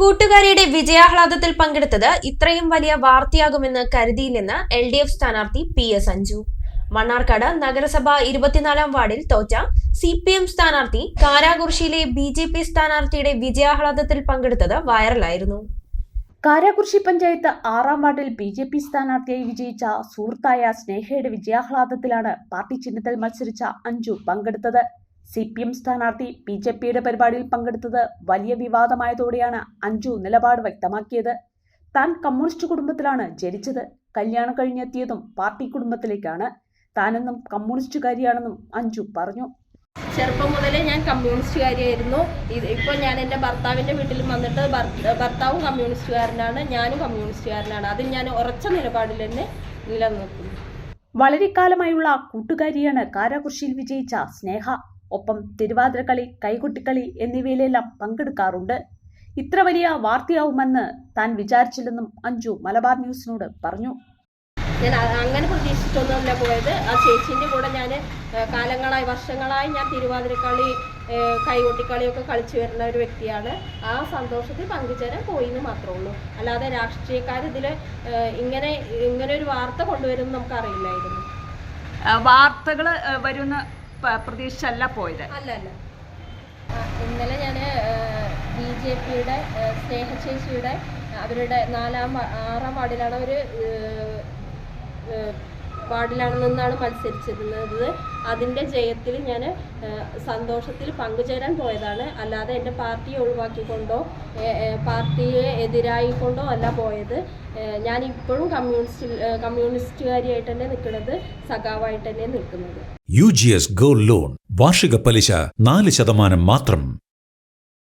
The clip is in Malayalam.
കൂട്ടുകാരിയുടെ വിജയാഹ്ലാദത്തിൽ പങ്കെടുത്തത് ഇത്രയും വലിയ വാർത്തയാകുമെന്ന് കരുതിയില്ലെന്ന് എൽ ഡി എഫ് സ്ഥാനാർത്ഥി പി എസ് അഞ്ജു മണ്ണാർക്കാട് നഗരസഭ ഇരുപത്തിനാലാം വാർഡിൽ തോറ്റ സി പി എം സ്ഥാനാർത്ഥി കാരാകുർശിയിലെ ബി ജെ പി സ്ഥാനാർത്ഥിയുടെ വിജയാഹ്ലാദത്തിൽ പങ്കെടുത്തത് വൈറലായിരുന്നു. കാരാകുർശി പഞ്ചായത്ത് ആറാം വാർഡിൽ ബി ജെ പി സ്ഥാനാർത്ഥിയായി വിജയിച്ച സുഹൃത്തായ സ്നേഹയുടെ വിജയാഹ്ലാദത്തിലാണ് പാർട്ടി ചിഹ്നത്തിൽ മത്സരിച്ച അഞ്ജു പങ്കെടുത്തത്. സി പി എം സ്ഥാനാർത്ഥി ബി ജെ പിയുടെ പരിപാടിയിൽ പങ്കെടുത്തത് വലിയ വിവാദമായതോടെയാണ് അഞ്ജു നിലപാട് വ്യക്തമാക്കിയത്. താൻ കമ്മ്യൂണിസ്റ്റ് കുടുംബത്തിലാണ് ജനിച്ചത്. കല്യാണം കഴിഞ്ഞെത്തിയതും പാർട്ടി കുടുംബത്തിലേക്കാണ്. താനെന്നും കമ്മ്യൂണിസ്റ്റുകാരിയാണെന്നും അഞ്ജു പറഞ്ഞു. ചെറുപ്പം മുതലേ ഞാൻ കമ്മ്യൂണിസ്റ്റുകാരിയായിരുന്നു. ഇപ്പോൾ ഞാൻ എന്റെ ഭർത്താവിന്റെ വീട്ടിൽ വന്നിട്ട് ഭർ- ഭർത്താവും കമ്മ്യൂണിസ്റ്റുകാരനാണ്. ഞാനും കമ്മ്യൂണിസ്റ്റുകാരനാണ്. അതിൽ ഞാൻ ഉറച്ച നിലപാടിൽ തന്നെ നിലനിർത്തുന്നു വളരെക്കാലമായുള്ള കൂട്ടുകാരിയാണ് കാരാകുർശിയിൽ വിജയിച്ച സ്നേഹ. ഒപ്പം തിരുവാതിരക്കളി കൈകൊട്ടിക്കളി എന്നിവയിലെല്ലാം പങ്കെടുക്കാറുണ്ട്. ഇത്ര വലിയ വാർത്തയാവുമെന്ന് താൻ വിചാരിച്ചില്ലെന്നും അഞ്ജു മലബാർ ന്യൂസിനോട് പറഞ്ഞു. ഞാൻ അങ്ങനെ പ്രതീക്ഷിച്ചൊന്നുമല്ല പോയത്. ആ ചേച്ചീന്റെ കൂടെ ഞാൻ കാലങ്ങളായി വർഷങ്ങളായി ഞാൻ തിരുവാതിരക്കളി കൈകൊട്ടിക്കളിയൊക്കെ കളിച്ചു വരുന്ന ഒരു വ്യക്തിയാണ്. ആ സന്തോഷത്തിൽ പങ്കുചേരാൻ പോയി എന്ന് മാത്രമേ ഉള്ളൂ. അല്ലാതെ രാഷ്ട്രീയക്കാരിതിൽ ഇങ്ങനെ ഇങ്ങനെ ഒരു വാർത്ത കൊണ്ടുവരുമെന്ന് നമുക്ക് അറിയില്ലായിരുന്നു വാർത്തകൾ വരുന്ന പ്രതീക്ഷിച്ചല്ല പോയത്. ഇന്നലെ ഞാൻ ബി ജെ പിയുടെ സ്നേഹശേഷിയുടെ അവരുടെ നാലാം ആറാം വാർഡിലാണ് അവർ വാർഡിലാണ് മത്സരിച്ചിരുന്നത്. അതിന്റെ ജയത്തിൽ ഞാൻ സന്തോഷത്തിൽ പങ്കുചേരാൻ പോയതാണ്. അല്ലാതെ എന്റെ പാർട്ടിയെ ഒഴിവാക്കിക്കൊണ്ടോ പാർട്ടിയെ എതിരായിക്കൊണ്ടോ അല്ല പോയത്. ഞാൻ ഇപ്പോഴും കമ്മ്യൂണിസ്റ്റ് കമ്മ്യൂണിസ്റ്റുകാരിയായിട്ട് തന്നെ നിൽക്കുന്നത് സഖാവായിട്ട് തന്നെ നിൽക്കുന്നത്. U G S gold loan. വാർഷിക പലിശ നാല് ശതമാനം മാത്രം.